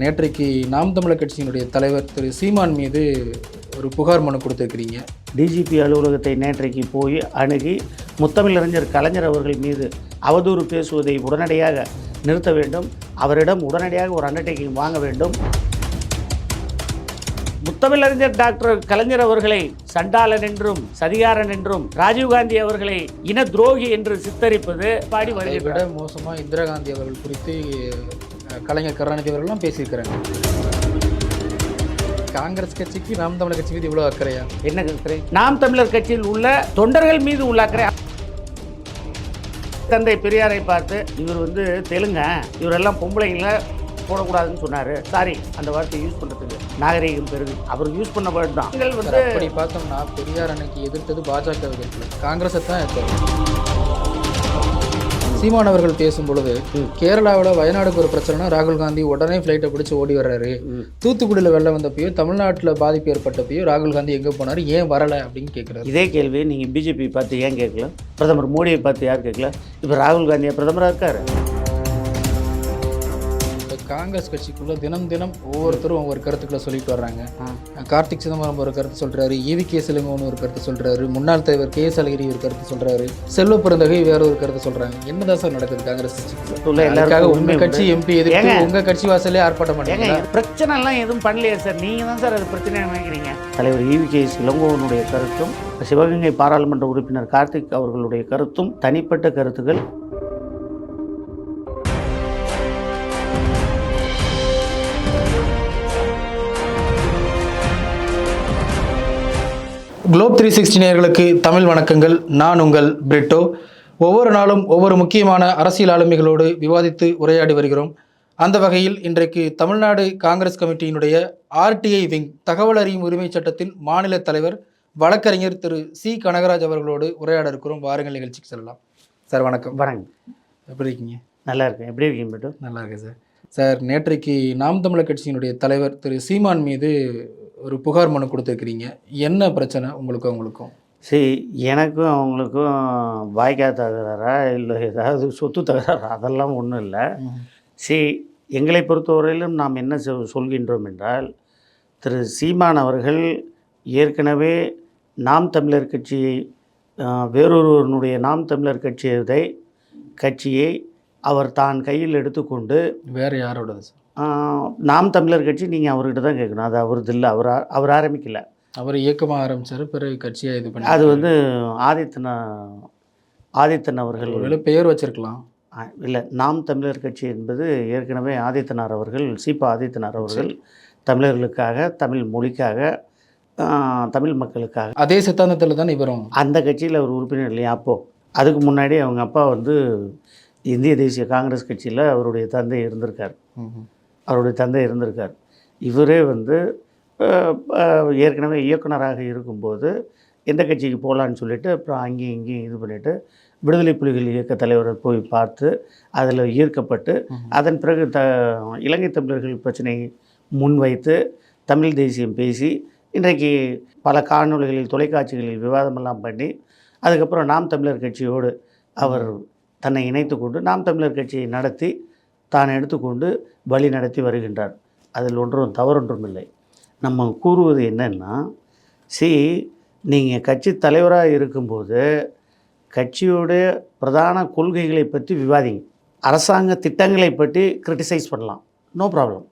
நேற்றைக்கு நாம் தமிழர் கட்சியினுடைய தலைவர் திரு சீமான் மீது ஒரு புகார் மனு கொடுத்துருக்கிறீங்க. டிஜிபி அலுவலகத்தை நேற்றைக்கு போய் அணுகி முத்தமிழறிஞர் கலைஞர் அவர்கள் மீது அவதூறு பேசுவதை உடனடியாக நிறுத்த வேண்டும். அவரிடம் உடனடியாக ஒரு அண்டர்டேக்கிங் வாங்க வேண்டும். முத்தமிழறிஞர் டாக்டர் கலைஞர் அவர்களை சண்டாளன் என்றும் சதிகாரன் என்றும் ராஜீவ்காந்தி அவர்களை இன துரோகி என்று சித்தரிப்பது பாடி விட மோசமாக இந்திரா காந்தி அவர்கள் குறித்து கலைஞர் கருணாநிதி அவர்கள்லாம் பேசியிருக்கிறாங்க. காங்கிரஸ் கட்சிக்கு நாம் தமிழர் கட்சி மீது இவ்வளோ அக்கறையா? என்ன அக்கறை நாம் தமிழர் கட்சியில் உள்ள தொண்டர்கள் மீது உள்ள அக்கறை. தந்தை பெரியாரை பார்த்து இவர் வந்து தெலுங்க இவரெல்லாம் பொம்பளைங்கள போடக்கூடாதுன்னு சொன்னார். சாரி அந்த வார்த்தையை யூஸ் பண்ணுறதுக்கு நாகரீகம் பெருகு. அவர் யூஸ் பண்ண வேர்டு தான். வந்து அப்படி பார்த்தோம்னா பெரியார் அன்னைக்கு எதிர்த்தது பாஜக காங்கிரஸை தான் சீமான் அவர்கள் பேசும் பொழுது கேரளாவில் வயநாடுக்கு ஒரு பிரச்சனைனா ராகுல் காந்தி உடனே ஃப்ளைட்டை பிடிச்சி ஓடி வர்றாரு. தூத்துக்குடியில் வெள்ளம் வந்தப்பயோ தமிழ்நாட்டில் பாதிப்பு ஏற்பட்டப்பயோ ராகுல் காந்தி எங்கே போனார் ஏன் வரலை அப்படின்னு கேட்குறாரு இதே கேள்வி நீங்கள் பிஜேபி பார்த்து ஏன் கேட்கல? பிரதமர் மோடியை பார்த்து யார் கேட்கல? இப்போ ராகுல் காந்தியா பிரதமராக இருக்காரு. காங்கிரஸ் கட்சிக்குள்ள தினம் தினம் ஒவ்வொருத்தரும் ஒவ்வொரு கருத்துக்களை சொல்லிட்டு வர்றாங்க. கார்த்திக் சிதம்பரம் ஒரு கருத்து சொல்றாரு ஈவி கே சிலங்கோன்னு ஒரு கருத்து சொல்றாரு முன்னாள் தலைவர் கே எஸ் அழகிரி ஒரு கருத்து சொல்றாரு செல்வ பிறந்தகை வேற ஒரு கருத்து சொல்றாங்க. என்னதான் சார் நடக்குது காங்கிரஸ் கட்சிக்குள்ள உண்மை கட்சி. எம்பி எதிர்த்து ஏங்க? உங்க கட்சி வாசலே ஆர்ப்பாட்டம் ஏங்க பண்ணீங்களா இது பிரச்சனைலாம் எதுவும் பண்ணலையே சார். நீங்கள் தான் சார் அது பிரச்சனை நினைக்கிறீங்க. தலைவர் ஈவி கே இளங்கோவனுடைய கருத்தும் சிவகங்கை பாராளுமன்ற உறுப்பினர் கார்த்திக் அவர்களுடைய கருத்தும் தனிப்பட்ட கருத்துக்கள். குளோப் த்ரீ சிக்ஸ்டி நேயர்களுக்கு தமிழ் வணக்கங்கள். நான் உங்கள் பிரிட்டோ. ஒவ்வொரு நாளும் ஒவ்வொரு முக்கியமான அரசியல் ஆளுமைகளோடு விவாதித்து உரையாடி வருகிறோம். அந்த வகையில் இன்றைக்கு தமிழ்நாடு காங்கிரஸ் கமிட்டியினுடைய ஆர்டிஐ விங் தகவல் அறியும் உரிமை சட்டத்தின் மாநில தலைவர் வழக்கறிஞர் திரு சி கனகராஜ் அவர்களோடு உரையாட இருக்கிறோம். வாருங்கள் நிகழ்ச்சிக்கு செல்லலாம். சார் வணக்கம். வணங்க எப்படி இருக்கீங்க? நல்லா இருக்கேன். எப்படி இருக்கீங்க பட்டு நல்லா இருக்கேன் சார். சார் நேற்றைக்கு நாம் தமிழர் கட்சியினுடைய தலைவர் திரு சீமான் மீது ஒரு புகார் மனு கொடுத்துருக்கிறீங்க. என்ன பிரச்சனை உங்களுக்கும் உங்களுக்கும்? சரி எனக்கும் அவங்களுக்கும் வாய்க்கா தகராறா? இல்லை ஏதாவது சொத்து தகராறா? அதெல்லாம் ஒன்றும் இல்லை. சரி எங்களை பொறுத்தவரையிலும் நாம் என்ன சொல் சொல்கின்றோம் என்றால் திரு சீமான் அவர்கள் ஏற்கனவே நாம் தமிழர் கட்சியை வேறொருவனுடைய நாம் தமிழர் கட்சியை கட்சியை அவர் தான் கையில் எடுத்துக்கொண்டு வேற யாரோடது நாம் தமிழர் கட்சி நீங்கள் அவர்கிட்ட தான் கேட்கணும். அது அவரது இல்லை. அவர் அவர் ஆரம்பிக்கல. அவர் இயக்கமாக ஆரம்பிச்சாரு பிறகு கட்சியா இது பண்ணி அது வந்து ஆதித்தன ஆதித்தன் அவர்கள் பெயர் வச்சிருக்கலாம். இல்லை நாம் தமிழர் கட்சி என்பது ஏற்கனவே ஆதித்தனார் அவர்கள் சீபா ஆதித்தனார் அவர்கள் தமிழர்களுக்காக தமிழ் மொழிக்காக தமிழ் மக்களுக்காக. அதே சித்தாந்தத்தில் தான் இவரும்? அந்த கட்சியில் அவர் உறுப்பினர் இல்லையா? அப்போது அதுக்கு முன்னாடி அவங்க அப்பா வந்து இந்திய தேசிய காங்கிரஸ் கட்சியில் அவருடைய தந்தை இருந்திருக்கார். அவருடைய தந்தை இருந்திருக்கார். இவரே வந்து ஏற்கனவே இயக்குனராக இருக்கும்போது எந்த கட்சிக்கு போகலான்னு சொல்லிட்டு அப்புறம் அங்கேயும் இங்கேயும் இது பண்ணிவிட்டு விடுதலை புலிகள் இயக்க தலைவரை போய் பார்த்து அதில் ஈர்க்கப்பட்டு அதன் பிறகு த இலங்கை தமிழர்கள் பிரச்சனையை முன்வைத்து தமிழ் தேசியம் பேசி இன்றைக்கு பல காணொளிகளில் தொலைக்காட்சிகளில் விவாதமெல்லாம் பண்ணி அதுக்கப்புறம் நாம் தமிழர் கட்சியோடு அவர் தன்னை இணைத்து கொண்டு நாம் தமிழர் கட்சியை நடத்தி தான் எடுத்துக்கொண்டு வழி நடத்தி வருகின்றார். அதில் ஒன்றும் தவறொன்றும் இல்லை. நம்ம கூறுவது என்னன்னா சி நீங்கள் கட்சி தலைவராக இருக்கும்போது கட்சியோடைய பிரதான கொள்கைகளை பற்றி விவாதிங்க. அரசாங்க திட்டங்களை பற்றி கிரிட்டிசைஸ் பண்ணலாம். நோ ப்ராப்ளம்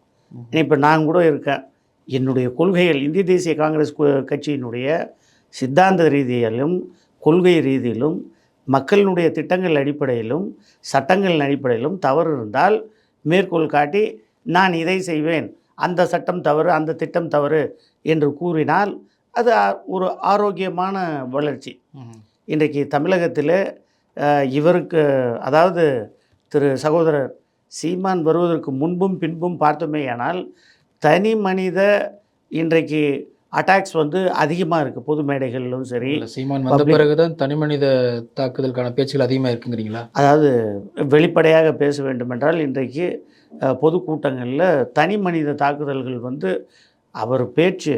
இப்போ நான் கூட இருக்கேன். என்னுடைய கொள்கைகள் இந்திய தேசிய காங்கிரஸ் கட்சியினுடைய சித்தாந்த ரீதியிலும் கொள்கை ரீதியிலும் மக்களினுடைய திட்டங்கள் அடிப்படையிலும் சட்டங்களின் அடிப்படையிலும் தவறு இருந்தால் மேற்கோள் காட்டி நான் இதை செய்வேன் அந்த சட்டம் தவறு அந்த திட்டம் தவறு என்று கூறினால் அது ஒரு ஆரோக்கியமான வளர்ச்சி. இன்றைக்கு தமிழகத்தில் இவருக்கு அதாவது திரு சகோதரர் சீமான் வருவதற்கு முன்பும் பின்பும் பார்த்தோமேயானால் தனி மனித இன்றைக்கு அட்டாக்ஸ் வந்து அதிகமாக இருக்குது பொது மேடைகளிலும் சரி இல்ல, சீமான் வந்த Public- பிறகுதான் தனி மனித தாக்குதலுக்கான பேச்சுகள் அதிகமாக இருக்குங்கிறீங்களா? அதாவது வெளிப்படையாக பேச வேண்டுமென்றால் இன்றைக்கு பொதுக்கூட்டங்களில் தனி மனித தாக்குதல்கள் வந்து அவர் பேச்சு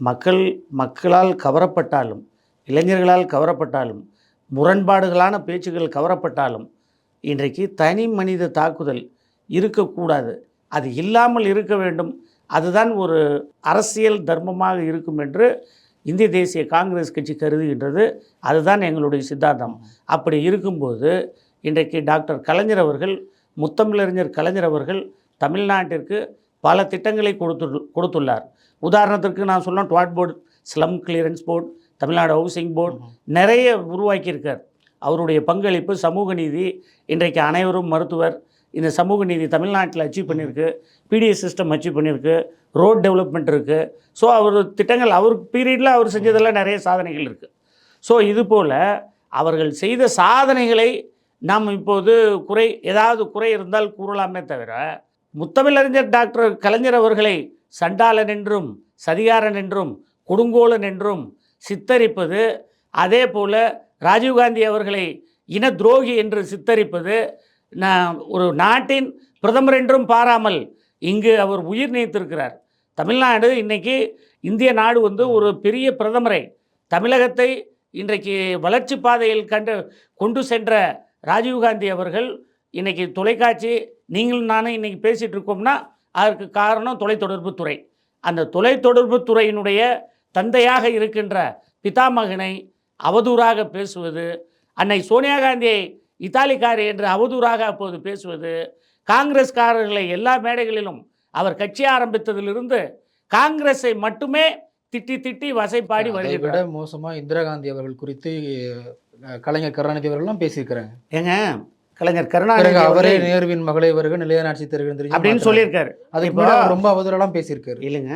மக்கள் மக்களால் கவரப்பட்டாலும் இளைஞர்களால் கவரப்பட்டாலும் முரண்பாடுகளான பேச்சுகள் கவரப்பட்டாலும் இன்றைக்கு தனி மனித தாக்குதல் இருக்கக்கூடாது. அது இல்லாமல் இருக்க வேண்டும். அதுதான் ஒரு அரசியல் தர்மமாக இருக்கும் என்று இந்திய தேசிய காங்கிரஸ் கட்சி கருதுகின்றது. அதுதான் எங்களுடைய சித்தாந்தம். அப்படி இருக்கும்போது இன்றைக்கு டாக்டர் கலைஞர் அவர்கள் முத்தமிழறிஞர் கலைஞர் அவர்கள் தமிழ்நாட்டிற்கு பல திட்டங்களை கொடுத்து கொடுத்துள்ளார். உதாரணத்திற்கு நான் சொல்லணும் ட்வாட் board slum clearance board Tamil Nadu housing board நிறைய உருவாக்கியிருக்கார். அவருடைய பங்களிப்பு சமூக நீதி இன்றைக்கு அனைவரும் மருத்துவர் இந்த சமூக நீதி தமிழ்நாட்டில் அச்சீவ் பண்ணியிருக்கு. பிடிஎஸ் சிஸ்டம் அச்சீவ் பண்ணியிருக்கு. ரோட் டெவலப்மெண்ட் இருக்குது ஸோ அவர் திட்டங்கள் அவர் பீரியடில் அவர் செஞ்சதெல்லாம் நிறைய சாதனைகள் இருக்குது ஸோ இது போல் அவர்கள் செய்த சாதனைகளை நாம் இப்போது குறை ஏதாவது குறை இருந்தால் கூறலாமே தவிர முத்தமிழறிஞர் டாக்டர் கலைஞர் அவர்களை சண்டாளன் என்றும் சதிகாரன் என்றும் கொடுங்கோலன் என்றும் சித்தரிப்பது அதே போல் ராஜீவ்காந்தி அவர்களை இன துரோகி என்று சித்தரிப்பது நான் ஒரு நாட்டின் பிரதமர் என்றும் பாராமல் இங்கு அவர் உயிர் நீத்திருக்கிறார். தமிழ்நாடு இன்றைக்கி இந்திய நாடு வந்து ஒரு பெரிய பிரதமரை தமிழகத்தை இன்றைக்கு வளர்ச்சி பாதையில் கண்டு கொண்டு சென்ற ராஜீவ்காந்தி அவர்கள் இன்றைக்கி தொலைக்காட்சி நீங்களும் நானும் இன்றைக்கி பேசிகிட்டு இருக்கோம்னா அதற்கு காரணம் தொலைத்தொடர்பு துறை. அந்த தொலைத்தொடர்பு துறையினுடைய தந்தையாக இருக்கின்ற பிதாமகனை அவதூறாக பேசுவது அன்னை சோனியா காந்தியை இத்தாலிக்காரி என்று அவதூறாக அப்போது பேசுவது காங்கிரஸ்காரர்களை எல்லா மேடைகளிலும் அவர் கட்சி ஆரம்பித்ததிலிருந்து காங்கிரஸை மட்டுமே திட்டி திட்டி வசைப்பாடி அதை வருகிறார். விட மோசமா இந்திரா காந்தி அவர்கள் குறித்து கலைஞர் கருணாநிதி அவர்கள்லாம் பேசியிருக்கிறாங்க. ஏங்க கலைஞர் கருணாநிதி அவரே நேருவின் மகளை வருக நிலையான ஆட்சி தருகிறது அப்படின்னு. சொல்லியிருக்காரு. அவர் ரொம்ப அவதூறெல்லாம் பேசியிருக்காரு. இல்லைங்க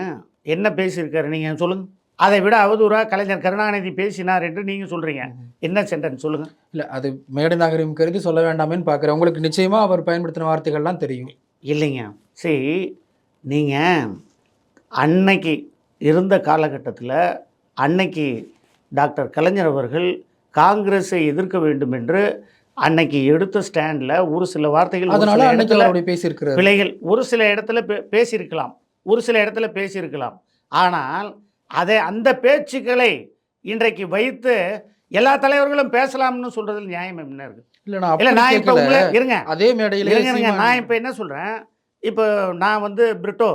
என்ன பேசியிருக்காரு? நீங்கள் சொல்லுங்க. அதை விட அவதூறாக கலைஞர் கருணாநிதி பேசினார் என்று நீங்கள் சொல்கிறீங்க என்ன சென்டென்ஸ் சொல்லுங்க? இல்ல அது மேடை நாகரிகம் கருதி சொல்ல வேண்டாமேன்னு பார்க்குறேன் உங்களுக்கு நிச்சயமா அவர் பயன்படுத்தின வார்த்தைகள்லாம் தெரியும். இல்லைங்க. சரி நீங்கள் அன்னைக்கு இருந்த காலகட்டத்தில் அன்னைக்கு டாக்டர் கலைஞர் அவர்கள் காங்கிரஸை எதிர்க்க வேண்டும் என்று அன்னைக்கு எடுத்த ஸ்டாண்டில் ஒரு சில வார்த்தைகள் அதனால அன்னைக்கு பேசியிருக்கிறாரு. பிழைகள் ஒரு சில இடத்துல பே- பேசியிருக்கலாம். ஒரு சில இடத்துல பேசியிருக்கலாம். ஆனால் அதை அந்த பேச்சுக்களை இன்றைக்கு வைத்து எல்லா தலைவர்களும் பேசலாம்னு சொல்றதுல நியாயம் என்ன இருக்கு? இல்ல நான் இல்ல அப்படி நான் இப்போ. உங்களை இருங்க. அதே மேடையில இருங்க நான் இப்போ என்ன சொல்கிறேன் இப்போ நான் வந்து பிரிட்டோ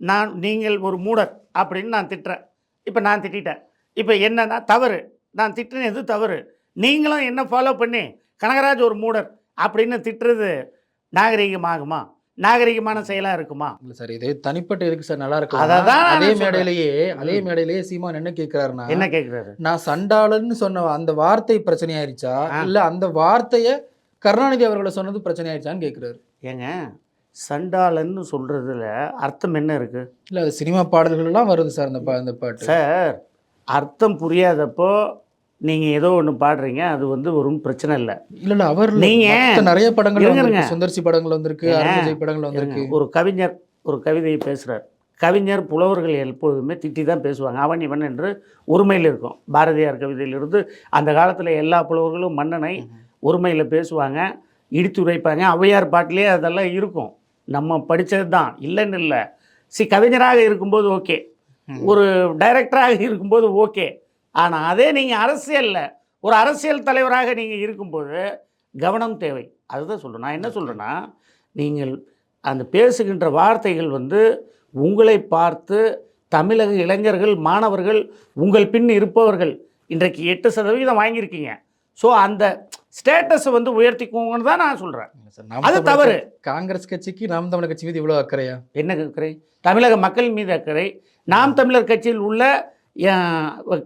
நான் நீங்கள் ஒரு மூடர் அப்படின்னு நான் திட்டுறேன். இப்போ நான் திட்டிட்டேன். இப்போ என்னன்னா தவறு. நான் திட்டினது தவறு? நீங்களும் என்ன ஃபாலோ பண்ணி கனகராஜ் ஒரு மூடர் அப்படின்னு திட்டுறது நாகரிகமாகுமா? நாகரிகமான செயலாக இருக்குமா இல்ல சார் இது தனிப்பட்ட இருக்கு சார் நல்லா இருக்கு அததான் நான் அதே. மேடையிலேயே அதே. மேடையிலேயே சீமான் என்ன கேட்கிறாருன்னா என்ன கேட்குறாரு நான் சண்டாளன்னு சொன்ன அந்த வார்த்தை பிரச்சனையாயிருச்சா. இல்ல அந்த வார்த்தைய கருணாநிதி அவர்களை சொன்னது பிரச்சனையாயிருச்சான்னு கேட்கிறாரு ஏங்க சண்டாளன்னு சொல்கிறதுல அர்த்தம் என்ன இருக்குது இல்ல அது சினிமா பாடல்கள் எல்லாம் வருது சார் அந்த அந்த பாட்டு சார் அர்த்தம் புரியாதப்போ நீங்கள் ஏதோ ஒன்று பாடுறீங்க அது வந்து ஒரு பிரச்சனை இல்லை. இல்ல அவர் நீங்க- மத்த நிறைய படங்கள். சுந்தர்சி படங்கள் வந்திருக்கு படங்கள் வந்திருக்கு. ஒரு கவிஞர் ஒரு கவிதையை பேசுகிறார் கவிஞர் புலவர்கள் எப்போதுமே திட்டி தான் பேசுவாங்க. அவன் இவன் என்று ஒருமையில் இருக்கும். பாரதியார் கவிதையிலிருந்து அந்த காலத்தில் எல்லா புலவர்களும் மன்னனை ஒருமையில் பேசுவாங்க இடித்து உரைப்பாங்க ஔவையார் பாட்டிலே அதெல்லாம் இருக்கும். நம்ம படித்தது தான் இல்லைன்னு இல்லை. சி கவிஞராக இருக்கும்போது ஓகே. ஒரு டைரக்டராக இருக்கும்போது ஓகே. ஆனால் அதே நீங்கள் அரசியலில் ஒரு அரசியல் தலைவராக நீங்கள் இருக்கும்போது கவனம் தேவை. அதுதான் சொல்கிறேன் நான் என்ன சொல்கிறேன்னா நீங்கள் அந்த பேசுகின்ற வார்த்தைகள் வந்து உங்களை பார்த்து தமிழக இளைஞர்கள் மாணவர்கள் உங்கள் பின் இருப்பவர்கள் இன்றைக்கு எட்டு சதவீதம் வாங்கியிருக்கீங்க. ஸோ அந்த ஸ்டேட்டஸை வந்து உயர்த்திக்கோங்கன்னு தான் நான் சொல்கிறேன் அது தவறு. காங்கிரஸ் கட்சிக்கு நாம் தமிழர் கட்சி மீது இவ்வளவு அக்கறையா? என்ன அக்கறை? தமிழக மக்கள் மீது அக்கறை. நாம் தமிழர் கட்சியில் உள்ள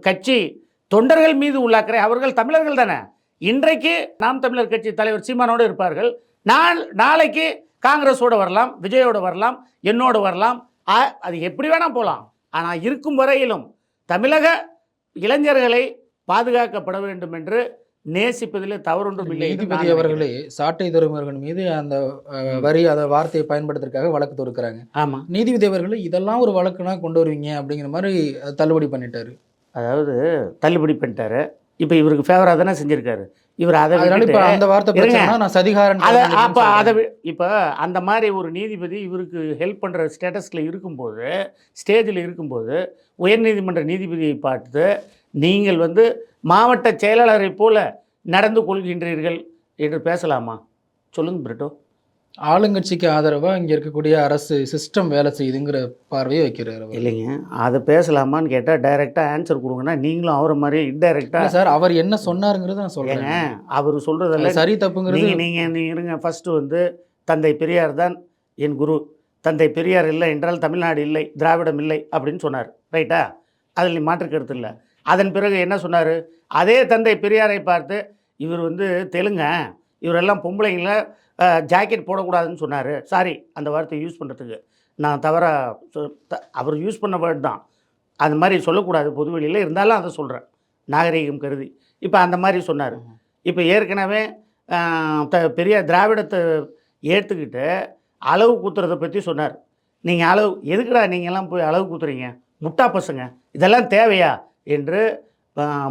கட்சி தொண்டர்கள் மீது உள்ள அவர்கள் தமிழர்கள் தானே. இன்றைக்கு நாம் தமிழர் கட்சி தலைவர் சீமானோடு இருப்பார்கள். நாள் நாளைக்கு காங்கிரஸோட வரலாம் விஜயோடு வரலாம் என்னோடு வரலாம். அது எப்படி வேணால் போகலாம் ஆனால் இருக்கும் வரையிலும் தமிழக இளைஞர்களை பாதுகாக்கப்பட வேண்டும் என்று நேசிப்பதில் தவறொன்றும் இல்லை நீதிபதி. அவர்களே சாட்டை தருமர்கள் மீது அந்த வரி அந்த வார்த்தையை பயன்படுத்துறதுக்காக வழக்கு தொடுக்கிறாங்க. ஆமாம் நீதிபதி அவர்கள் இதெல்லாம் ஒரு வழக்குனா கொண்டு வருவீங்க அப்படிங்கிற மாதிரி தள்ளுபடி பண்ணிட்டாரு. அதாவது தள்ளுபடி பண்ணிட்டாரு. இப்போ இவருக்கு ஃபேவராக தானே செஞ்சிருக்காரு. இவர் அதை அதனால இப்ப அந்த வார்த்தை நான் சதிகாரன் அதை அப்போ அதை இப்போ அந்த மாதிரி ஒரு நீதிபதி இவருக்கு ஹெல்ப் பண்ணுற ஸ்டேட்டஸில் இருக்கும்போது ஸ்டேஜில் இருக்கும்போது உயர்நீதிமன்ற நீதிபதியை பார்த்து நீங்கள் வந்து மாவட்ட செயலாளரை போல நடந்து கொள்கின்றீர்கள் என்று பேசலாமா? சொல்லுங்க பிரிட்டோ. ஆளுங்கட்சிக்கு ஆதரவா இங்க இருக்கக்கூடிய அரசு சிஸ்டம் வேலை செய்யுதுங்கிற பார்வையை வைக்கிறாரு. இல்லைங்க. அதை பேசலாமான்னு கேட்டால் டைரெக்டாக ஆன்சர் கொடுங்கன்னா நீங்களும் அவரை மாதிரி இன்டைரக்டாக சார் அவர் என்ன சொன்னாருங்கிறத நான் சொல்றேன். அவர் சொல்கிறதெல்லாம் அது சரி தப்புங்கிறது நீங்கள் நீங்கள் இருங்க. ஃபஸ்ட்டு வந்து தந்தை பெரியார் தான் என் குரு. தந்தை பெரியார் இல்லை என்றால் தமிழ்நாடு இல்லை திராவிடம் இல்லை அப்படின்னு சொன்னார். ரைட்டா அதில் நீ மாற்று கருத்து இல்லை. அதன் பிறகு என்ன சொன்னார்? அதே தந்தை பெரியாரை பார்த்து இவர் வந்து தெலுங்க இவரெல்லாம் பொம்பளைங்கள ஜாக்கெட் போடக்கூடாதுன்னு சொன்னார். சாரி அந்த வார்த்தையை யூஸ் பண்ணுறதுக்கு நான் தவறாக அவர் யூஸ் பண்ண வேர்ட் தான். அந்த மாதிரி சொல்லக்கூடாது பொதுவெளியில் இருந்தாலும் அதை சொல்கிறேன் நாகரிகம் கருதி. இப்போ அந்த மாதிரி சொன்னார். இப்போ ஏற்கனவே த பெரிய திராவிடத்தை ஏற்றுக்கிட்டு அளவு குத்துறதை பற்றி சொன்னார். நீங்கள் அளவு எதுக்குடா நீங்கள்லாம் போய் அளவு குத்துறீங்க? முட்டா பசங்க. இதெல்லாம் தேவையா? என்று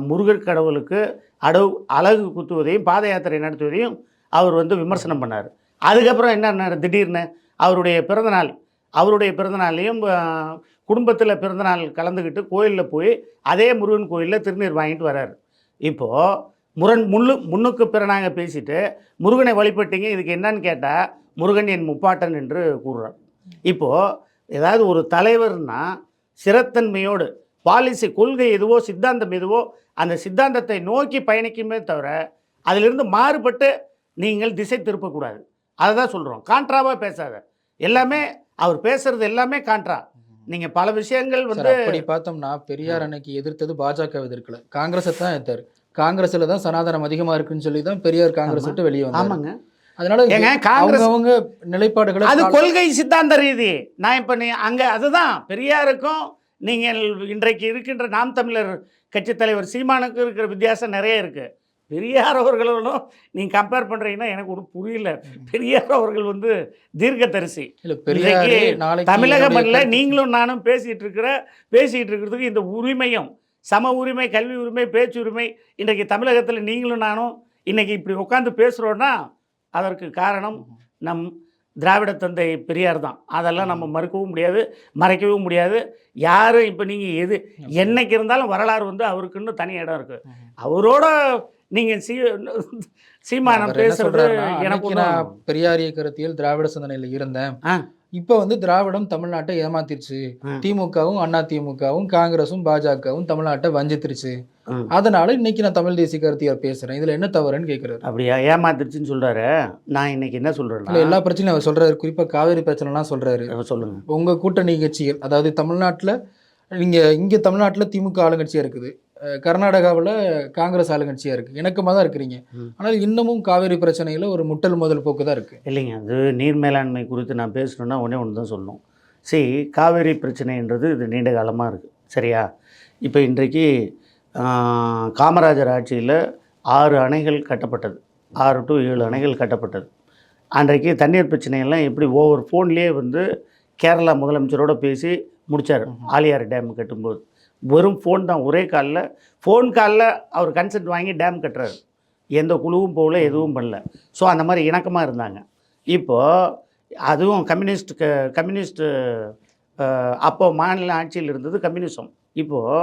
முருகர் கடவுளுக்கு அடவு அழகு குத்துவதையும் பாத யாத்திரை நடத்துவதையும் அவர் வந்து விமர்சனம் பண்ணார். அதுக்கப்புறம் என்ன திடீர்னு அவருடைய பிறந்தநாள் அவருடைய பிறந்தநாளையும் குடும்பத்தில் பிறந்தநாள் கலந்துக்கிட்டு கோயிலில் போய் அதே முருகன் கோயிலில் திருநீர் வாங்கிட்டு வர்றார் இப்போது முரண் முள்ளு முன்னுக்கு பிறனாக பேசிட்டு முருகனை வழிபட்டீங்க இதுக்கு என்னன்னு கேட்டால் முருகன் என் முப்பாட்டன் என்று கூறுறார். இப்போது ஏதாவது ஒரு தலைவர்னால் சிறத்தன்மையோடு பாலிசி கொள்கை எதுவோ சித்தாந்தம் எதுவோ அந்த சித்தாந்தத்தை நோக்கி பயணிக்குமே தவிர அதிலிருந்து மாறுபட்டு நீங்கள் திசை திருப்பக்கூடாது. அதை தான் சொல்கிறோம் கான்ட்ராவாக பேசாத. எல்லாமே அவர் பேசுறது எல்லாமே கான்ட்ரா. நீங்கள் பல விஷயங்கள் வந்து அப்படி பார்த்தோம்னா பெரியார் அன்னைக்கு எதிர்த்தது பாஜக எதிர்க்கல. காங்கிரஸை தான் எதிர்த்தாரு. காங்கிரஸ்ல தான் சனாதனம் அதிகமா இருக்குன்னு சொல்லி தான் பெரியார் காங்கிரஸ். விட்டு வெளியே வந்தாரு. ஆமாங்க. அதனால ஏங்க காங்கிரஸ் அவங்க நிலைப்பாடுகளை அது கொள்கை சித்தாந்த ரீதி. நான் இப்போ நீ அங்கே அதுதான். பெரியாருக்கும் நீங்கள் இன்றைக்கு இருக்கின்ற நாம் தமிழர் கட்சித் தலைவர் சீமானுக்கும் இருக்கிற வித்தியாசம் நிறைய இருக்குது பெரியார் அவர்களோடும் நீங்கள் கம்பேர் பண்ணுறீங்கன்னா எனக்கு ஒன்றும் புரியல. பெரியார் அவர்கள் வந்து தீர்க்கதரிசி. இல்ல பெரியாரே இன்றைக்கு நாளைக்கு தமிழக என்னுடைய மண்ணில் நீங்களும் நானும் பேசிகிட்டு இருக்கிற பேசிகிட்டு இருக்கிறதுக்கு இந்த உரிமையும் சம உரிமை கல்வி உரிமை பேச்சு உரிமை இன்றைக்கு தமிழகத்தில் நீங்களும் நானும் இன்னைக்கு இப்படி உட்காந்து பேசுகிறோன்னா அதற்கு காரணம் நம் திராவிட தந்தை பெரியார் தான். அதெல்லாம் நம்ம மறுக்கவும் முடியாது மறைக்கவும் முடியாது. யாரும் இப்போ நீங்கள் எது என்னைக்கு இருந்தாலும் வரலாறு வந்து அவருக்குன்னு தனி இடம் இருக்குது அவரோட நீங்கள் சீ சீமானம் பேசுறது எனக்கு நான் பெரியாரிய கருத்தியல் திராவிட சிந்தனையில இருந்தேன். இப்ப வந்து திராவிடம் தமிழ்நாட்டை ஏமாத்திருச்சு. திமுகவும் அண்ணா திமுகவும் காங்கிரஸும் பாஜகவும் தமிழ்நாட்டை வஞ்சித்திருச்சு. அதனால இன்னைக்கு நான் தமிழ் தேசிய கருத்தியார் பேசுறேன். இதுல என்ன தவறுன்னு கேக்குறாரு. அப்படியா? ஏமாத்துருச்சுன்னு சொல்கிறாரு நான் இன்னைக்கு என்ன சொல்கிறேன்னா எல்லா பிரச்சனையும் அவர் சொல்றாரு. குறிப்பா காவேரி பிரச்சனைலாம் சொல்றாரு. சொல்லுங்கள் உங்க கூட்டணி கட்சிகள் அதாவது தமிழ்நாட்டுல நீங்க இங்க தமிழ்நாட்டுல திமுக ஆளுங்கட்சியா இருக்குது. கர்நாடகாவுல காங்கிரஸ் ஆளுங்கட்சியா இருக்கு. இணக்கமா தான் இருக்கிறீங்க. ஆனால் இன்னமும் காவேரி பிரச்சனையில ஒரு முட்டல் முதல் போக்கு தான் இருக்கு. இல்லைங்க அது நீர் மேலாண்மை குறித்து நான் பேசணுன்னா ஒன்றே ஒன்று தான் சொல்லணும். சரி காவேரி பிரச்சனைன்றது இது நீண்ட காலமாக இருக்குது சரியா? இப்போ இன்றைக்கு காமராஜர் ஆட்சியில் ஆறு அணைகள் கட்டப்பட்டது. ஆறு டு ஏழு அணைகள் கட்டப்பட்டது. அன்றைக்கு தண்ணீர் பிரச்சனையெல்லாம் எப்படி ஒவ்வொரு ஃபோன்லேயே வந்து கேரளா முதலமைச்சரோட பேசி முடித்தார் ஆலியார் டேம் கட்டும்போது. வெறும் ஃபோன் தான். ஒரே காலில் ஃபோன் காலில் அவர் கன்சென்ட் வாங்கி டேம் கட்டுறாரு. எந்த குழுவும் போகல எதுவும் பண்ணல. ஸோ அந்த மாதிரி இணக்கமாக இருந்தாங்க. இப்போது அதுவும் கம்யூனிஸ்ட் க கம்யூனிஸ்ட் அப்போ மாநில ஆட்சியில் இருந்தது கம்யூனிசம் இப்போது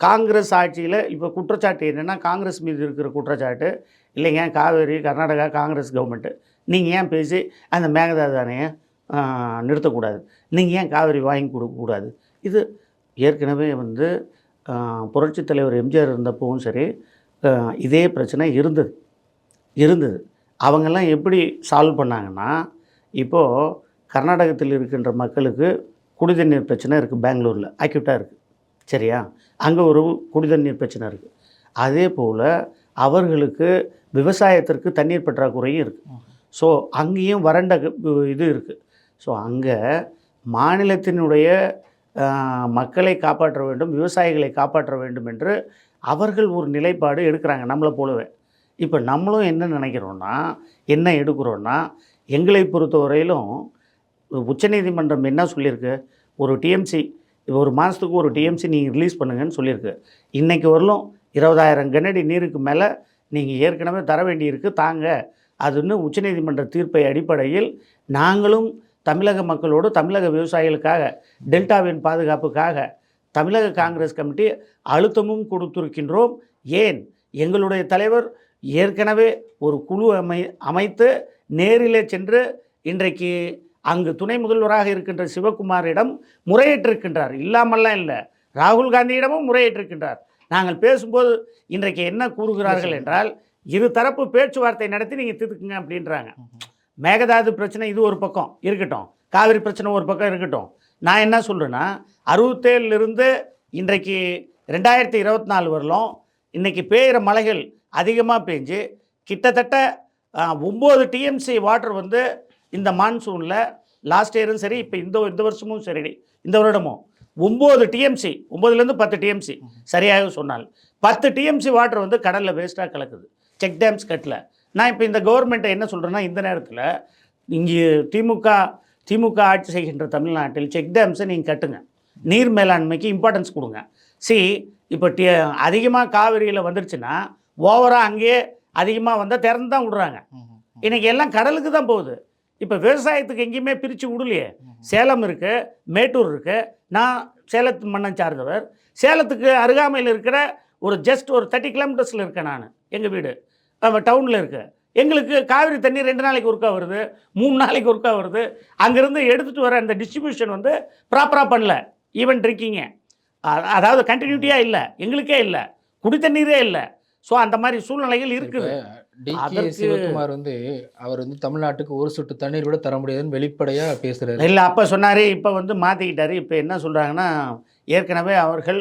காங்கிரஸ் ஆட்சியில் இப்போ குற்றச்சாட்டு என்னென்னா காங்கிரஸ் மீது இருக்கிற குற்றச்சாட்டு இல்லைங்க காவேரி கர்நாடகா காங்கிரஸ் கவர்மெண்ட்டு நீங்கள் ஏன் பேசி அந்த மேகதாது அணையை ஆஹ், நிறுத்தக்கூடாது? நீங்கள் ஏன் காவேரி வாங்கி கொடுக்கக்கூடாது இது ஏற்கனவே வந்து புரட்சித் தலைவர் எம்ஜிஆர் இருந்தப்பவும் சரி இதே பிரச்சனை இருந்தது. இருந்தது. அவங்கெல்லாம் எப்படி சால்வ் பண்ணாங்கன்னா இப்போது கர்நாடகத்தில் இருக்கின்ற மக்களுக்கு குடிதண்ணீர் பிரச்சனை இருக்குது பெங்களூரில். அக்யூட்டாக இருக்குது சரியா? அங்கே ஒரு குடிதண்ணீர் பிரச்சனை இருக்குது அதே போல் அவர்களுக்கு விவசாயத்திற்கு தண்ணீர் பற்றாக்குறையும் இருக்குது ஸோ அங்கேயும் வறண்ட இது இருக்குது ஸோ அங்கே மாநிலத்தினுடைய மக்களை காப்பாற்ற வேண்டும் விவசாயிகளை காப்பாற்ற வேண்டும் என்று அவர்கள் ஒரு நிலைப்பாடு எடுக்கிறாங்க நம்மளை போலவே. இப்போ நம்மளும் என்ன நினைக்கிறோன்னா என்ன எடுக்கிறோன்னா எங்களை பொறுத்த வரையிலும் உச்சநீதிமன்றம் என்ன சொல்லியிருக்கு? ஒரு டிஎம்சி ஒரு மாதத்துக்கு ஒரு டிஎம்சி நீங்கள் ரிலீஸ் பண்ணுங்கன்னு சொல்லியிருக்கு. இன்றைக்கு வரலும் இருபதாயிரம் கனடி நீருக்கு மேலே நீங்கள் ஏற்கனவே தர வேண்டியிருக்கு தாங்க. அதுன்னு உச்சநீதிமன்ற தீர்ப்பை அடிப்படையில் நாங்களும் தமிழக மக்களோடு தமிழக விவசாயிகளுக்காக டெல்டாவின் பாதுகாப்புக்காக தமிழக காங்கிரஸ் கமிட்டி அழுத்தமும் கொடுத்திருக்கின்றோம். ஏன்? எங்களுடைய தலைவர் ஏற்கனவே ஒரு குழு அமை அமைத்து நேரிலே சென்று இன்றைக்கு அங்கு துணை முதல்வராக இருக்கின்ற சிவகுமாரிடம் முறையிட்டிருக்கின்றார். இல்லாமல்லாம் இல்லை. ராகுல் காந்தியிடமும் முறையிட்டிருக்கின்றார். நாங்கள் பேசும்போது இன்றைக்கு என்ன கூறுகிறார்கள் என்றால் இரு தரப்பு பேச்சுவார்த்தை நடத்தி நீங்கள் தீர்த்துக்குங்க அப்படின்றாங்க. மேகதாது பிரச்சனை இது ஒரு பக்கம் இருக்கட்டும். காவிரி பிரச்சனை ஒரு பக்கம் இருக்கட்டும். நான் என்ன சொல்கிறேன்னா அறுபத்தேழுலேருந்து இன்றைக்கு ரெண்டாயிரத்தி இருபத்தி நாலு வரலும் இன்றைக்கி பெய்கிற மழைகள் அதிகமாக பெஞ்சு கிட்டத்தட்ட ஒம்பது டிஎம்சி வாட்டர் வந்து இந்த மான்சூனில் லாஸ்ட் இயரும் சரி இப்போ இந்த இந்த வருஷமும் சரி இந்த வருடமும் ஒம்பது டிஎம்சி ஒம்பதுலேருந்து பத்து டிஎம்சி சரியாக சொன்னால் பத்து டிஎம்சி வாட்டர் வந்து கடலில் வேஸ்ட்டாக கலக்குது. செக் டேம்ஸ் கட்டல. நான் இப்போ இந்த கவர்மெண்ட்டை என்ன சொல்கிறேன்னா இந்த நேரத்தில் இங்கே திமுக திமுக ஆட்சி செய்கின்ற தமிழ்நாட்டில் செக் டேம்ஸை நீங்கள் கட்டுங்க. நீர் மேலாண்மைக்கு இம்பார்ட்டன்ஸ் கொடுங்க. சி இப்போ டி அதிகமாக காவிரியில் வந்துருச்சுன்னா ஓவராக அங்கேயே அதிகமாக வந்தால் திறந்து தான் விடுறாங்க. இன்றைக்கி எல்லாம் கடலுக்கு தான் போகுது. இப்போ விவசாயத்துக்கு எங்கேயுமே பிரித்து விடலையே. சேலம் இருக்குது மேட்டூர் இருக்குது நான் சேலத்து மண்ணை சார்ந்தவர். சேலத்துக்கு அருகாமையில் இருக்கிற ஒரு ஜஸ்ட் ஒரு தேர்ட்டி கிலோமீட்டர்ஸில் இருக்கேன் நான் எங்கள் வீடு. டவுனில் இருக்கு. எங்களுக்கு காவிரி தண்ணி ரெண்டு நாளைக்கு ஒருக்கா வருது மூணு நாளைக்கு ஒருக்கா வருது. அங்கேருந்து எடுத்துகிட்டு வர அந்த டிஸ்ட்ரிபியூஷன் வந்து ப்ராப்பராக பண்ணல. ஈவன் ட்ரிங்கிங்க அதாவது கண்டினியூட்டியாக இல்லை. எங்களுக்கே இல்லை. குடி தண்ணீரே இல்லை. ஸோ அந்த மாதிரி சூழ்நிலைகள் இருக்குது. சிவகுமார் வந்து அவர் வந்து தமிழ்நாட்டுக்கு ஒரு சொட்டு தண்ணீர் கூட தர முடியாதுன்னு வெளிப்படையா பேசுறாரு. இல்லை அப்போ சொன்னார் இப்போ வந்து மாற்றிக்கிட்டாரு இப்போ என்ன சொல்கிறாங்கன்னா ஏற்கனவே அவர்கள்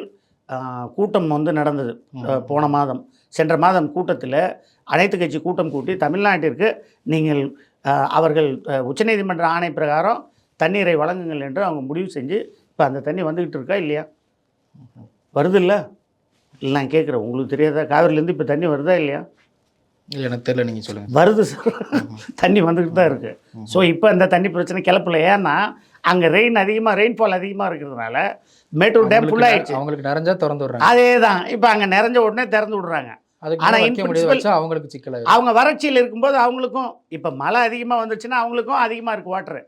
கூட்டம் வந்து நடந்தது. போன மாதம். சென்ற மாதம் கூட்டத்தில் அனைத்து கட்சி கூட்டம் கூட்டி தமிழ்நாட்டிற்கு நீங்கள் அவர்கள் உச்சநீதிமன்ற ஆணை பிரகாரம் தண்ணீரை வழங்குங்கள் என்று அவங்க முடிவு செஞ்சு இப்போ அந்த தண்ணி வந்துக்கிட்டு இருக்கா இல்லையா? வருது இல்லை இல்லை நான் கேட்குறேன். உங்களுக்கு தெரியாதா? காவிரிலேருந்து இப்போ தண்ணி வருதா இல்லையா? இல்ல, எனக்கு தெரியல. நீங்க சொல்லுங்க. வருது சார். தண்ணி வந்துக்கிட்டு தான் இருக்குது ஸோ இப்போ அந்த தண்ணி பிரச்சனை கிளப்பல. ஏன்னா அங்கே ரெயின் அதிகமாக ரெயின்ஃபால் அதிகமாக இருக்கிறதுனால மேட்டூர் டேம் ஃபுல்லாகிடுச்சு நெ- அவங்களுக்கு நிறைஞ்சா திறந்து விடுறாங்க. அதே தான் இப்போ அங்கே நிறைஞ்ச உடனே திறந்து விடுறாங்க. அதுக்கு ஆனா மேல in வைக்க முடியாது principle- வச்சா அவங்களுக்கு சிக்கல அவங்க வறட்சியில் இருக்கும்போது அவங்களுக்கும் இப்போ மழை அதிகமாக வந்துச்சுன்னா அவங்களுக்கும் அதிகமாக இருக்குது வாட்டரு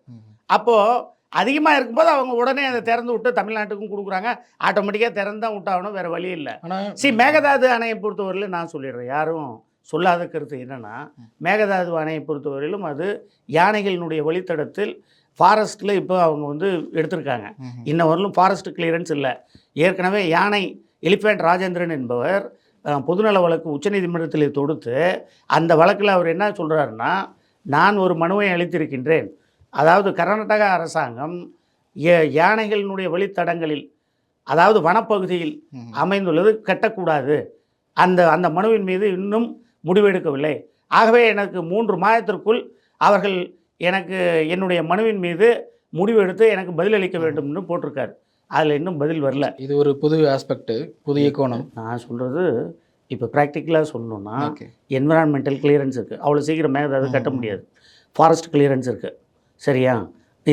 அப்போது அதிகமாக இருக்கும்போது அவங்க உடனே அதை திறந்து விட்டு தமிழ்நாட்டுக்கும் கொடுக்குறாங்க. ஆட்டோமேட்டிக்காக திறந்து தான் விட்டாகணும் வேறு வழி இல்லை. சி மேகதாது அணையை பொறுத்தவரையிலும் நான் சொல்லிடுறேன். யாரும் சொல்லாத கருத்து என்னென்னா மேகதாது அணையை பொறுத்தவரையிலும் அது யானைகளினுடைய வழித்தடத்தில் ஃபாரஸ்ட்டில் இப்போ அவங்க வந்து எடுத்திருக்காங்க. இன்ன வரலும் ஃபாரஸ்ட் கிளியரன்ஸ் இல்லை. ஏற்கனவே யானை எலிஃபென்ட் ராஜேந்திரன் என்பவர் பொதுநல வழக்கு உச்சநீதிமன்றத்தில் தொடுத்து அந்த வழக்கில் அவர் என்ன சொல்கிறாருன்னா நான் ஒரு மனுவை அளித்திருக்கின்றேன். அதாவது கர்நாடக அரசாங்கம் யானைகளினுடைய வழித்தடங்களில் அதாவது வனப்பகுதியில். அமைந்துள்ளது கட்டக்கூடாது. அந்த அந்த மனுவின் மீது இன்னும் முடிவெடுக்கவில்லை. ஆகவே எனக்கு மூன்று மாதத்திற்குள் அவர்கள் எனக்கு என்னுடைய மனுவின் மீது முடிவெடுத்து எனக்கு பதிலளிக்க வேண்டும்னு போட்டிருக்காரு. அதில் இன்னும் பதில் வரல. இது ஒரு புது ஆஸ்பெக்ட் புதிய கோணம். நான் சொல்கிறது இப்போ ப்ராக்டிக்கலாக சொல்லணும்னா ஓகே என்விரான்மெண்டல் கிளியரன்ஸ் இருக்குது அவ்வளோ சீக்கிரம் மேலே கட்ட முடியாது. ஃபாரஸ்ட் கிளியரன்ஸ் இருக்குது சரியா?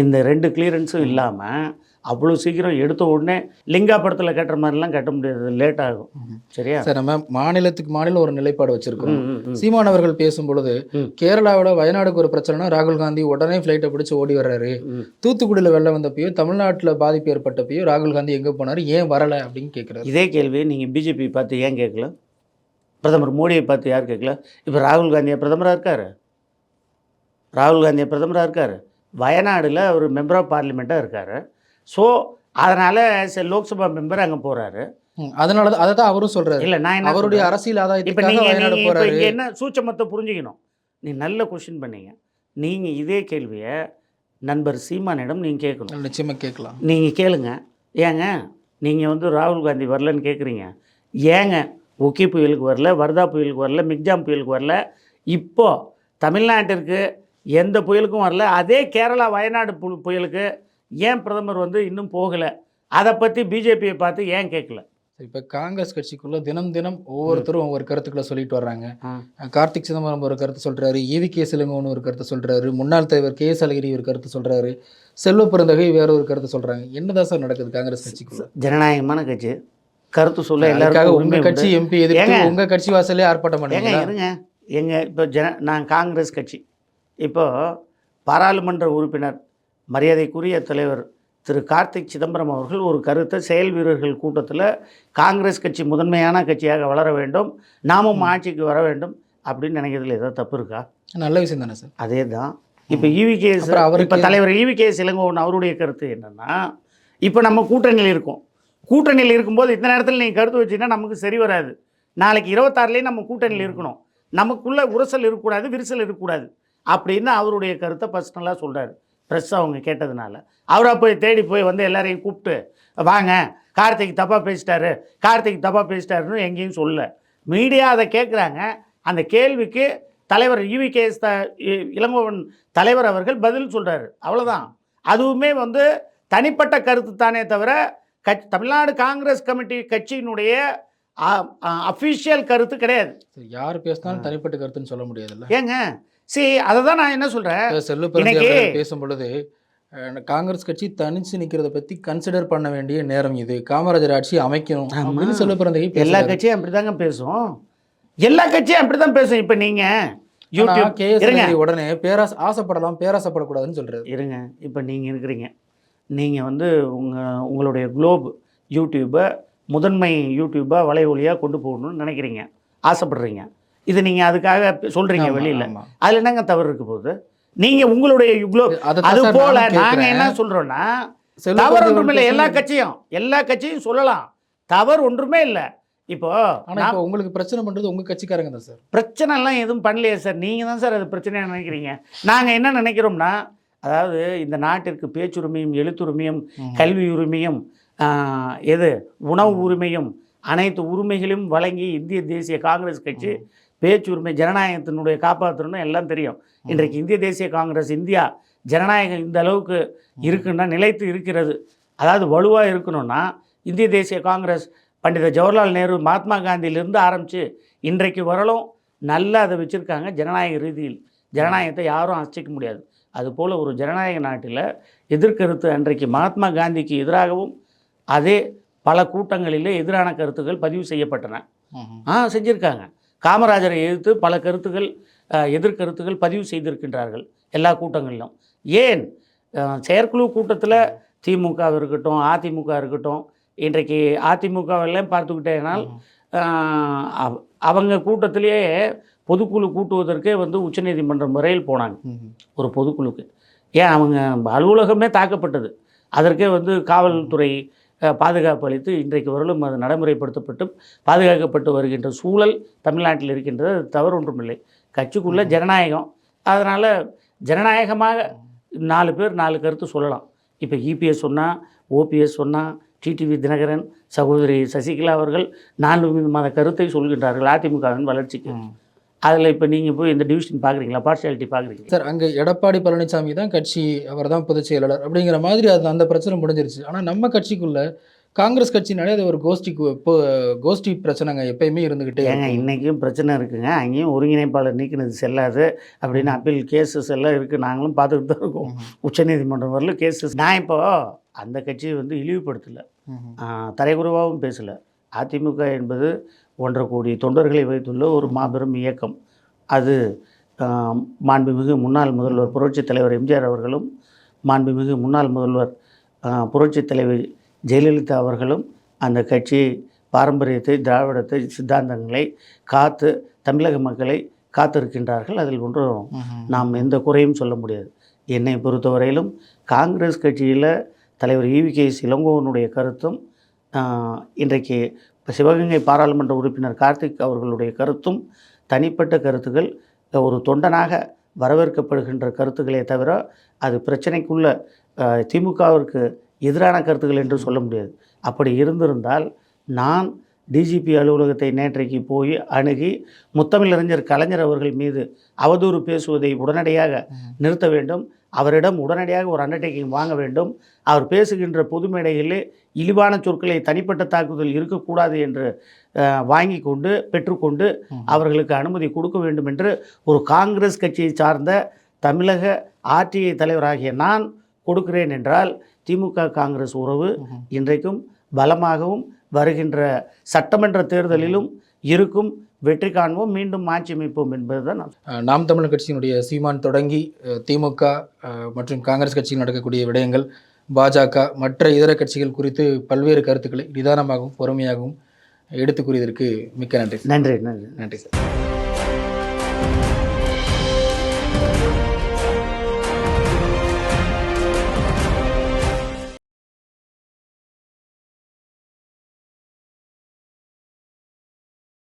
இந்த ரெண்டு கிளியரன்ஸும் இல்லாமல் அவ்வளோ சீக்கிரம் எடுத்த உடனே லிங்கா படத்தில் கட்டுற மாதிரிலாம் கட்ட முடியாது. லேட் ஆகும். சரியா? சார் நம்ம மாநிலத்துக்கு மாநிலம் ஒரு நிலைப்பாடு வச்சிருக்கோம். சீமான் அவர்கள் பேசும் பொழுது ம். கேரளாவோட வயநாடுக்கு ஒரு பிரச்சனைனா ராகுல் காந்தி உடனே ஃப்ளைட்டை பிடிச்சு ஓடி வர்றாரு. தூத்துக்குடியில் வெள்ளம் வந்தப்பயோ தமிழ்நாட்டில் பாதிப்பு ஏற்பட்டப்பயோ ராகுல் காந்தி எங்கே போனார் ஏன் வரலை அப்படின்னு கேட்குறாரு இதே கேள்வியை நீங்கள் பிஜேபி பார்த்து ஏன் கேட்கல பிரதமர் மோடியை பார்த்து யார் கேட்கல இப்போ ராகுல் காந்தியா பிரதமராக இருக்காரு? ராகுல் காந்தியா பிரதமராக இருக்காரு? வயநாடில் அவர் மெம்பர் ஆஃப் பார்லிமெண்ட்டாக இருக்கார். ஸோ அதனால் சரி லோக்சபா மெம்பர் அங்கே போகிறாரு அதனால தான் அதை தான் அவரும் சொல்றாரு. இல்லை நான் அவருடைய? அரசியல் இப்போ ஆதாயத்துக்காக என்ன சூட்சமத்தை புரிஞ்சுக்கணும்? நீ நல்ல கொஷின் பண்ணீங்க. நீங்கள் இதே கேள்வியை நண்பர் சீமானிடம் நீங்கள் கேட்கணும். நிச்சயமா கேட்கலாம். நீங்கள் கேளுங்க. ஏங்க நீங்கள் வந்து ராகுல் காந்தி வரலன்னு கேட்குறீங்க ஏங்க ஒக்கி புயலுக்கு வரல வர்தா புயலுக்கு வரல மிக்ஜாம் புயலுக்கு வரல இப்போ தமிழ்நாட்டிற்கு எந்த புயலுக்கும் வரல அதே கேரளா வயநாடு புயலுக்கு ஏன் பிரதமர் வந்து இன்னும் போகலை? அதை பற்றி பிஜேபியை பார்த்து ஏன் கேட்கல இப்போ காங்கிரஸ் கட்சிக்குள்ள தினம் தினம் ஒவ்வொருத்தரும் ஒவ்வொரு கருத்துக்களை சொல்லிட்டு வர்றாங்க. கார்த்திக் சிதம்பரம் ஒரு கருத்து சொல்றாரு ஈவி கே சிலங்கோன்னு ஒரு கருத்து சொல்றாரு முன்னாள் தலைவர் கே எஸ் அழகிரி ஒரு கருத்து சொல்றாரு செல்வ பெருந்தகை வேற ஒரு கருத்து சொல்றாங்க. என்னதான் சார் நடக்குது காங்கிரஸ் கட்சிக்குள்ள? ஜனநாயகமான கட்சி. கருத்து சொல்ல அதுக்காக எல்லாருக்கும் உங்க உரிமை கட்சி. எம்பி எதிர்த்து ஏங்க? உங்க கட்சி வாசலே ஆர்ப்பாட்டம் பண்ணுங்க இருங்க. எங்க இப்போ ஜன நான் காங்கிரஸ் கட்சி. இப்போ பாராளுமன்ற உறுப்பினர் மரியாதைக்குரிய தலைவர் திரு கார்த்திக் சிதம்பரம் அவர்கள் ஒரு கருத்தை செயல் வீரர்கள் கூட்டத்தில் காங்கிரஸ் கட்சி முதன்மையான கட்சியாக வளர வேண்டும் நாமும் ஆட்சிக்கு வர வேண்டும் அப்படின்னு நினைக்கிறதுல ஏதாவது தப்பு இருக்கா? நல்ல விஷயம் தானே சார். அதே தான் இப்போ ஈவிகேஎஸ் அப்புறம் அவருக்கு- இப்போ தலைவர் ஈவிகேஎஸ் இளங்கோவன் அவருடைய கருத்து என்னன்னா இப்போ நம்ம கூட்டணியில் இருக்கோம். கூட்டணியில் இருக்கும்போது இந்த நேரத்தில் நீங்கள் கருத்து வச்சீங்கன்னா நமக்கு சரி வராது. நாளைக்கு இருபத்தாறுலேயும் நம்ம கூட்டணியில் இருக்கணும். நமக்குள்ள உரசல் இருக்கக்கூடாது விரிசல் இருக்கக்கூடாது அப்படின்னு அவருடைய கருத்தை பர்சனலாக சொல்கிறாரு ப்ரெஸ் அவங்க கேட்டதுனால. அவராக போய் தேடி போய் வந்து எல்லாரையும் கூப்பிட்டு வாங்க கார்த்திக் தப்பாக பேசிட்டாரு கார்த்திக் தப்பாக பேசிட்டாருன்னு எங்கேயும் சொல்லல மீடியா அதை கேட்குறாங்க அந்த கேள்விக்கு தலைவர் யூவிகேஎஸ் த இ- இளங்கோவன் தலைவர் அவர்கள் பதில் சொல்கிறாரு அவ்வளோதான் அதுவுமே வந்து தனிப்பட்ட கருத்து தானே தவிர கட்சி தமிழ்நாடு காங்கிரஸ் கமிட்டி கட்சியினுடைய அஃபிஷியல் கருத்து கிடையாது. யார் பேசினாலும் தனிப்பட்ட கருத்துன்னு சொல்ல முடியாதுல்ல? ஏங்க சரி அதை தான் நான் என்ன சொல்கிறேன் செல்லு பிறந்தி இன்னைக்கு- அவர்கள் பேசும் பொழுது அஹ், காங்கிரஸ் கட்சி தனிச்சு நிக்கிறத பத்தி கன்சிடர் பண்ண வேண்டிய நேரம் இது. காமராஜர் ஆட்சி அமைக்கணும். அப்படின்னு செல்ல பிறந்தகை எல்லா. கட்சியும் அப்படி தாங்க பேசும். எல்லா கட்சியும் அப்படி தான் பேசும் இப்போ நீங்கள் யூடியூப் கே எஸ் இருங்க. அழகிரி உடனே பேராச ஆசைப்படலாம் பேராசைப்படக்கூடாதுன்னு சொல்றாரு. இருங்க. இப்போ நீங்கள் இருக்கிறீங்க. நீங்கள் வந்து உங்கள் உங்களுடைய குளோப் யூடியூப்பை முதன்மை யூடியூப்பாக வலை ஒளியாக கொண்டு போகணும்னு நினைக்கிறீங்க. ஆசைப்படுறீங்க. இது நீங்கள் அதுக்காக சொல்கிறீங்க வெளியில். அதில் என்னங்க தவறு இருக்க போகுது? நீங்கள் உங்களுடைய அதைத்தான் அது போல நாங்கள். என்ன சொல்கிறோன்னா தவறு ஒன்றுமே இல்லை. எல்லா கட்சியும் எல்லா கட்சியும் சொல்லலாம். தவறு ஒன்றுமே இல்லை. இப்போ ஆனா நான் இப்போ உங்களுக்கு பிரச்சனை பண்றது உங்க கட்சிக்காரங்க தான் சார். பிரச்சனைலாம் எதுவும் பண்ணலையே சார். நீங்கள் தான் சார் அது பிரச்சனையாக நினைக்கிறீங்க. நாங்கள் என்ன நினைக்கிறோம்னா அதாவது இந்த நாட்டிற்கு பேச்சுரிமையும் எழுத்துரிமையும். கல்வி உரிமையும் எது? உணவு உரிமையும் அனைத்து உரிமைகளையும் வழங்கி இந்திய தேசிய காங்கிரஸ் கட்சி பேச்சுரிமை ஜனநாயகத்தினுடைய காப்பாற்றணும்னு எல்லாம் தெரியும். இன்றைக்கு இந்திய தேசிய காங்கிரஸ் இந்தியா ஜனநாயகம் இந்த அளவுக்கு இருக்குன்னா நிலைத்து இருக்கிறது. அதாவது வலுவாக இருக்கணும்னா இந்திய தேசிய காங்கிரஸ் பண்டித ஜவஹர்லால் நேரு மகாத்மா காந்தியிலிருந்து ஆரம்பித்து இன்றைக்கு வரலும் நல்லா அதை வச்சுருக்காங்க ஜனநாயக ரீதியில். ஜனநாயகத்தை யாரும் அசைக்க முடியாது. அதுபோல் ஒரு ஜனநாயக நாட்டில் எதிர்கருத்து அன்றைக்கு மகாத்மா காந்திக்கு எதிராகவும் அதே பல கூட்டங்களிலே எதிரான கருத்துக்கள் பதிவு செய்யப்பட்டன. ஆ செஞ்சுருக்காங்க. காமராஜரை எதிர்த்து பல கருத்துக்கள் எதிர்கருத்துக்கள் பதிவு செய்திருக்கின்றார்கள் எல்லா கூட்டங்களிலும். ஏன்? செயற்குழு கூட்டத்தில் திமுக இருக்கட்டும் அதிமுக இருக்கட்டும் இன்றைக்கு அதிமுகவெல்லாம் பார்த்துக்கிட்டேனால் அவங்க கூட்டத்திலேயே பொதுக்குழு கூட்டுவதற்கே வந்து உச்சநீதிமன்றம் வரையில் போனாங்க. ஒரு பொதுக்குழுக்கு. ஏன்? அவங்க அலுவலகமே தாக்கப்பட்டது. அதற்கே வந்து காவல்துறை பாதுகாப்பு அளித்து இன்றைக்கு வரலும் அது நடைமுறைப்படுத்தப்பட்டு பாதுகாக்கப்பட்டு வருகின்ற சூழல் தமிழ்நாட்டில் இருக்கின்றது. அது தவறு ஒன்றுமில்லை. கட்சிக்குள்ள ஜனநாயகம். அதனால் ஜனநாயகமாக நாலு பேர் நாலு கருத்து சொல்லலாம். இப்போ இபிஎஸ் சொன்னால் ஓபிஎஸ் சொன்னால் டிடிவி தினகரன் சகோதரி சசிகலா அவர்கள் நான்கு விதமான கருத்தை சொல்கின்றார்கள். அதிமுகவின் வளர்ச்சிக்கு. அதில் இப்போ நீங்கள் போய் இந்த டிவிஷன் பார்க்குறீங்களா பார்ஷியாலிட்டி பார்க்குறீங்களா சார் அங்க எடப்பாடி பழனிசாமி தான் கட்சி அவர் தான் பொதுச் செயலாளர் அப்படிங்கிற மாதிரி அது அந்த பிரச்சனை முடிஞ்சிருச்சு. ஆனா நம்ம கட்சிக்குள்ள காங்கிரஸ் கட்சினாலே அது ஒரு கோஷ்டி கோஷ்டி பிரச்சனைங்க எப்பயுமே இருந்துகிட்டே ஏங்க. இன்றைக்கும் பிரச்சனை இருக்குங்க. அங்கேயும் ஒருங்கிணைப்பாளர் நீக்கினது செல்லாது. அப்படின்னு அப்பீல் கேசஸ் எல்லாம் இருக்குது நாங்களும் பார்த்துக்கிட்டு தான் இருக்கோம். உச்சநீதிமன்றம் வரலும் கேசஸ் நான் இப்போ அந்த கட்சியை வந்து இழிவுபடுத்தலை. ம். தரைக்குறைவாகவும் பேசலை. அதிமுக என்பது ஒன்றரை கோடி தொண்டர்களை வைத்துள்ள ஒரு மாபெரும் இயக்கம். அது மாண்புமிகு முன்னாள் முதல்வர் புரட்சித் தலைவர் எம்ஜிஆர் அவர்களும் மாண்புமிகு முன்னாள் முதல்வர் புரட்சித் தலைவர் ஜெயலலிதா அவர்களும் அந்த கட்சியை பாரம்பரியத்தை திராவிடத்தை சித்தாந்தங்களை காத்து தமிழக மக்களை காத்திருக்கின்றார்கள். அதில் ஒன்றும். நாம் எந்த குறையும் சொல்ல முடியாது. என்னை பொறுத்தவரையிலும் காங்கிரஸ் கட்சியில் தலைவர் ஈவிகேஎஸ் இளங்கோவனுடைய கருத்தும் இன்றைக்கு சிவகங்கை பாராளுமன்ற உறுப்பினர் கார்த்திக் அவர்களுடைய கருத்தும் தனிப்பட்ட கருத்துக்கள் ஒரு தொண்டனாக வரவேற்கப்படுகின்ற கருத்துக்களே தவிர அது பிரச்சனைக்குள்ள திமுகவிற்கு எதிரான கருத்துக்கள் என்று சொல்ல முடியாது. அப்படி இருந்திருந்தால் நான் டிஜிபி அலுவலகத்தை நேற்றைக்கு போய் அணுகி முத்தமிழறிஞர் கலைஞர் அவர்கள் மீது அவதூறு பேசுவதை உடனடியாக நிறுத்த வேண்டும். அவரிடம் உடனடியாக ஒரு அண்டர்டேக்கிங் வாங்க வேண்டும் அவர் பேசுகின்ற பொது மேடைகளிலே இழிவான சொற்களை தனிப்பட்ட தாக்குதல் இருக்கக்கூடாது என்று வாங்கி கொண்டு பெற்றுக்கொண்டு. அவர்களுக்கு அனுமதி கொடுக்க வேண்டும் என்று ஒரு காங்கிரஸ் கட்சியை சார்ந்த தமிழக ஆர்டிஐ தலைவராகிய நான் கொடுக்கிறேன் என்றால் திமுக காங்கிரஸ் உறவு. இன்றைக்கும் பலமாகவும் வருகின்ற சட்டமன்ற தேர்தலிலும் இருக்கும் வெற்றி காண்போம் மீண்டும் ஆட்சி அமைப்போம் என்பதுதான் நாம் தமிழர் கட்சியினுடைய சீமான் தொடங்கி திமுக மற்றும் காங்கிரஸ் கட்சியில் நடக்கக்கூடிய விடயங்கள் பாஜக மற்ற இதர கட்சிகள் குறித்து பல்வேறு கருத்துக்களை நிதானமாகவும் பொறுமையாகவும் எடுத்து கூறியதற்கு மிக்க நன்றி நன்றி நன்றி. நன்றி சார்.